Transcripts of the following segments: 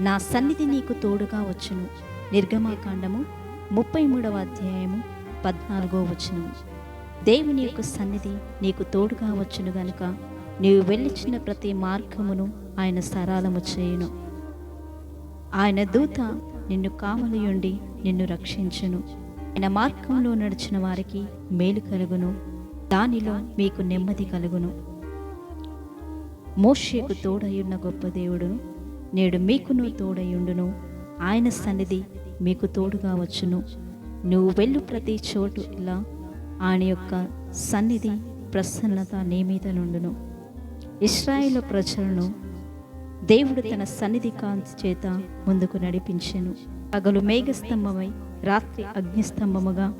నా సన్నిధి నీకు తోడుగా వచ్చును. నిర్గమాకాండము ముప్పై మూడవ అధ్యాయము పద్నాలుగో వచ్చును దేవుని యొక్క సన్నిధి నీకు తోడుగా వచ్చును గనుక నీవు వెళ్ళిచిన ప్రతి మార్గమును ఆయన సరళము చేయును. ఆయన దూత నిన్ను కావలియుండి నిన్ను రక్షించును. ఆయన మార్గంలో నడిచిన వారికి మేలు కలుగును. దానిలో మీకు నెమ్మది కలుగును. మోషేకు తోడయున్న గొప్ప దేవుడును నేడు మీకును తోడయుండును. ఆయన సన్నిధి మీకు తోడుగా వచ్చును. నువ్వు వెళ్ళు ప్రతి చోటు ఇలా ఆయన యొక్క సన్నిధి ప్రసన్నత నీ మీద నుండును. ఇస్రాయేల్ ప్రజలను దేవుడు తన సన్నిధి కాంతి చేత ముందుకు నడిపించెను. పగలు మేఘస్తంభమై రాత్రి అగ్నిస్తంభముగా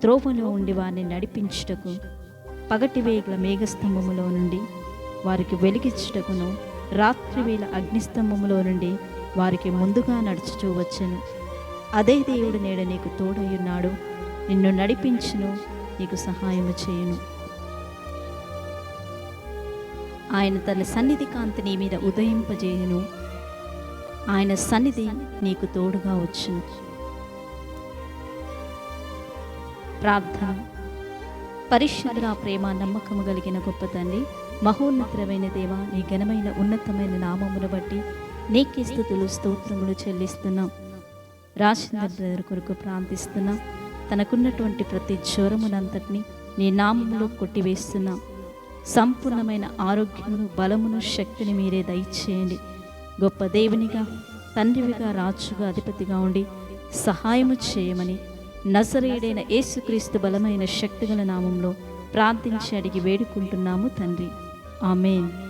త్రోవలో ఉండి వారిని నడిపించుటకు పగటి వేగల మేఘస్తంభములో నుండి వారికి వెలిగించుటకును రాత్రి వేళ అగ్నిస్తంభములో నుండి వారికి ముందుగా నడుచుచూ వచ్చను. అదే దేవుడు నేడు నీకు తోడయ్యున్నాడు. నిన్ను నడిపించును నీకు సహాయము చేయును. ఆయన తన సన్నిధి కాంతి నీ మీద ఉదయింపజేయును. ఆయన సన్నిధి నీకు తోడుగా వచ్చును. ప్రార్థన. పరిశుద్ధ ప్రేమ నమ్మకము కలిగిన గొప్ప తండ్రి మహోన్నతమైన దేవ నీ ఘనమైన ఉన్నతమైన నామమును బట్టి నీకే స్థుతులు స్తోత్రములు చెల్లిస్తున్నాం. రాజేంద్ర కొరకు ప్రార్థిస్తున్నాం. తనకున్నటువంటి ప్రతి జ్వరమునంతటిని నీ నామములో కొట్టివేస్తున్నాం. సంపూర్ణమైన ఆరోగ్యమును బలమును శక్తిని మీరే దయచేయండి. గొప్ప దేవునిగా తండ్రివిగా రాజుగా అధిపతిగా ఉండి సహాయము చేయమని నసరేయుడైన యేసుక్రీస్తు బలమైన శక్తిగల నామంలో ప్రార్థించి అడిగి వేడుకుంటున్నాము తండ్రి. ఆమెన్.